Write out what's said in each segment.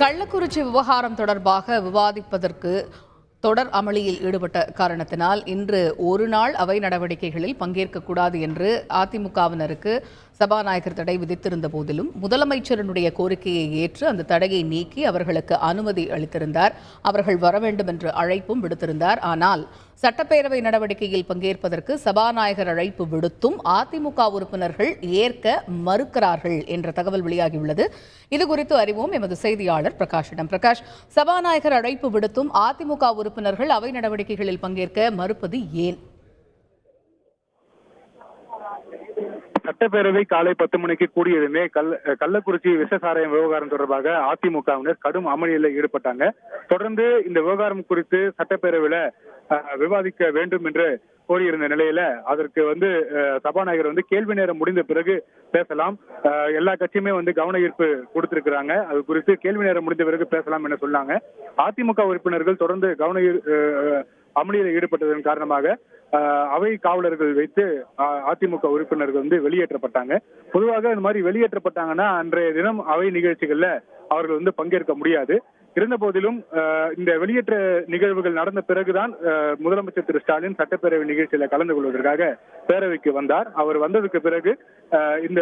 கள்ளக்குறிச்சி விவகாரம் தொடர்பாக விவாதிப்பதற்கு தொடர் அமளியில் ஈடுபட்ட காரணத்தினால் இன்று ஒரு நாள் அவை நடவடிக்கைகளில் பங்கேற்கக்கூடாது என்று அதிமுகவினருக்கு சபாநாயகர் தடை விதித்திருந்த போதிலும் முதலமைச்சரினுடைய கோரிக்கையை ஏற்று அந்த தடையை நீக்கி அவர்களுக்கு அனுமதி அளித்திருந்தார். அவர்கள் வர வேண்டும் என்று அழைப்பும் விடுத்திருந்தார். ஆனால் சட்டப்பேரவை நடவடிக்கையில் பங்கேற்பதற்கு சபாநாயகர் அழைப்பு விடுத்தும் அதிமுக உறுப்பினர்கள் ஏற்க மறுக்கிறார்கள் என்ற தகவல் வெளியாகியுள்ளது. இது குறித்து அறிவோம் எமது செய்தியாளர் பிரகாஷிடம். பிரகாஷ் சபாநாயகர் அழைப்பு விடுத்தும் அதிமுக உறுப்பினர்கள் அவை நடவடிக்கைகளில் பங்கேற்க மறுப்பது ஏன்? சட்டப்பேரவை காலை பத்து மணிக்கு கூடியதுமே கல் கள்ளக்குறிச்சி விசசாராயம் விவகாரம் தொடர்பாக அதிமுகவினர் கடும் அமளியில் ஈடுபட்டாங்க. தொடர்ந்து இந்த விவகாரம் குறித்து சட்டப்பேரவையில விவாதிக்க வேண்டும் என்று கோரியிருந்த நிலையில அதற்கு வந்து சபாநாயகர் வந்து கேள்வி நேரம் முடிந்த பிறகு பேசலாம். எல்லா கட்சியுமே வந்து கவன ஈர்ப்பு கொடுத்திருக்கிறாங்க. அது குறித்து கேள்வி நேரம் முடிந்த பிறகு பேசலாம் என சொன்னாங்க. அதிமுக உறுப்பினர்கள் தொடர்ந்து கவன அமளியில் ஈடுபட்டதன் காரணமாக அஹ், அவை காவலர்கள் வைத்து அஹ், அதிமுக உறுப்பினர்கள் வந்து வெளியேற்றப்பட்டாங்க. பொதுவாக இந்த மாதிரி வெளியேற்றப்பட்டாங்கன்னா அன்றைய தினம் அவை நிகழ்ச்சிகள்ல அவர்கள் வந்து பங்கேற்க முடியாது. இருந்த போதிலும் இந்த வெளியேற்ற நிகழ்வுகள் நடந்த பிறகுதான் முதலமைச்சர் திரு ஸ்டாலின் சட்டப்பேரவை நிகழ்ச்சியில கலந்து கொள்வதற்காக பேரவைக்கு வந்தார். அவர் வந்ததுக்கு பிறகு இந்த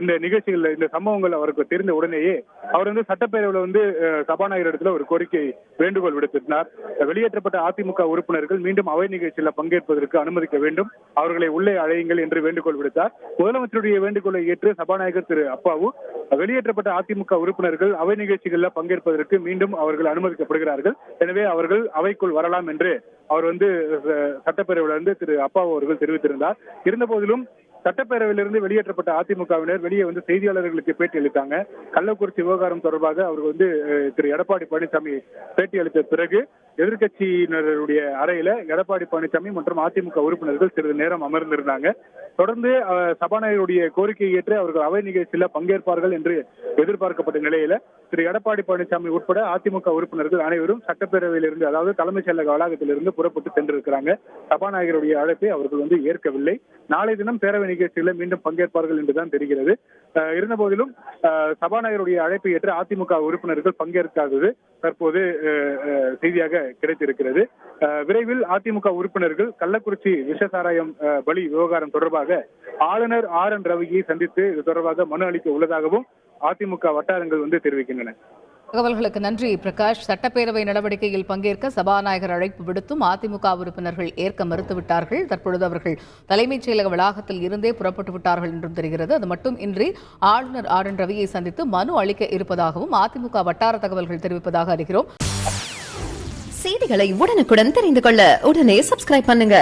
இந்த நிகழ்ச்சிகள் இந்த சம்பவங்கள் அவருக்கு தெரிந்த உடனேயே அவர் வந்து சட்டப்பேரவையில வந்து சபாநாயகர் இடத்துல ஒரு கோரிக்கை வேண்டுகோள் விடுத்திருந்தார். வெளியேற்றப்பட்ட அதிமுக உறுப்பினர்கள் மீண்டும் அவை நிகழ்ச்சியில பங்கேற்பதற்கு அனுமதிக்க வேண்டும். அவர்களை உள்ளே அழையுங்கள் என்று வேண்டுகோள் விடுத்தார். முதலமைச்சருடைய வேண்டுகோளை ஏற்று சபாநாயகர் திரு அப்பாவு வெளியேற்றப்பட்ட அதிமுக உறுப்பினர்கள் அவை நிகழ்ச்சிகளில் பங்கேற்பதற்கு மீண்டும் அவர்கள் அனுமதிக்கப்படுகிறார்கள். எனவே அவர்கள் அவைக்குள் வரலாம் என்று அவர் வந்து சட்டப்பேரவையிலிருந்து சட்டப்பேரவையில இருந்து திரு அப்பாவு அவர்கள் தெரிவித்திருந்தார். இருந்த போதிலும் சட்டப்பேரவையிலிருந்து வெளியேற்றப்பட்ட அதிமுகவினர் வெளியே வந்து செய்தியாளர்களுக்கு பேட்டி அளித்தாங்க. கள்ளக்குறிச்சி விவகாரம் தொடர்பாக அவர்கள் வந்து திரு எடப்பாடி பழனிசாமி பேட்டி அளித்த பிறகு எதிர்கட்சியினருடைய அறையில எடப்பாடி பழனிசாமி மற்றும் அதிமுக உறுப்பினர்கள் சிறிது நேரம் அமர்ந்திருந்தாங்க. தொடர்ந்து அஹ், சபாநாயகருடைய கோரிக்கையை ஏற்று அவர்கள் அவை நிகழ்ச்சியில பங்கேற்பார்கள் என்று எதிர்பார்க்கப்பட்ட நிலையில திரு. எடப்பாடி பழனிசாமி உட்பட அதிமுக உறுப்பினர்கள் அனைவரும் சட்டப்பேரவையிலிருந்து அதாவது தலைமைச் செயலக வளாகத்திலிருந்து புறப்பட்டு சென்றிருக்கிறாங்க. சபாநாயகருடைய அழைப்பை அவர்கள் வந்து ஏற்கவில்லை. நாளை தினம் பேரவை நிகழ்ச்சிகளில் மீண்டும் பங்கேற்பார்கள் என்றுதான் தெரிகிறது. அஹ், இருந்த போதிலும் அஹ், சபாநாயகருடைய அழைப்பை ஏற்று அதிமுக உறுப்பினர்கள் பங்கேற்காதது தற்போது அஹ், அஹ், செய்தியாக கிடைத்திருக்கிறது. அஹ், விரைவில் அதிமுக உறுப்பினர்கள் கள்ளக்குறிச்சி விஷசாராயம் சாராயம் பலி விவகாரம் தொடர்பாக தொடர்பாக ஆளுநர் ஆர் என் ரவியை சந்தித்து இது தொடர்பாக மனு அளிக்க உள்ளதாகவும் அதிமுக வட்டாரங்கள் வந்து தெரிவிக்கின்றன. தகவல்களுக்கு நன்றி பிரகாஷ். சட்டப்பேரவை நடவடிக்கையில் பங்கேற்க சபாநாயகர் அழைப்பு விடுத்தும் அதிமுக உறுப்பினர்கள் ஏற்க மறுத்துவிட்டார்கள். தற்பொழுது அவர்கள் தலைமைச் செயலக வளாகத்தில் இருந்தே புறப்பட்டு விட்டார்கள் என்றும் தெரிகிறது. அது மட்டும் இன்றி ஆளுநர் ஆர் என் ரவியை சந்தித்து மனு அளிக்க இருப்பதாகவும் அதிமுக வட்டார தகவல்கள் தெரிவிப்பதாக அறிகிறோம். செய்திகளை உடனுக்குடன் தெரிந்து கொள்ள உடனே சப்ஸ்கிரைப் பண்ணுங்க.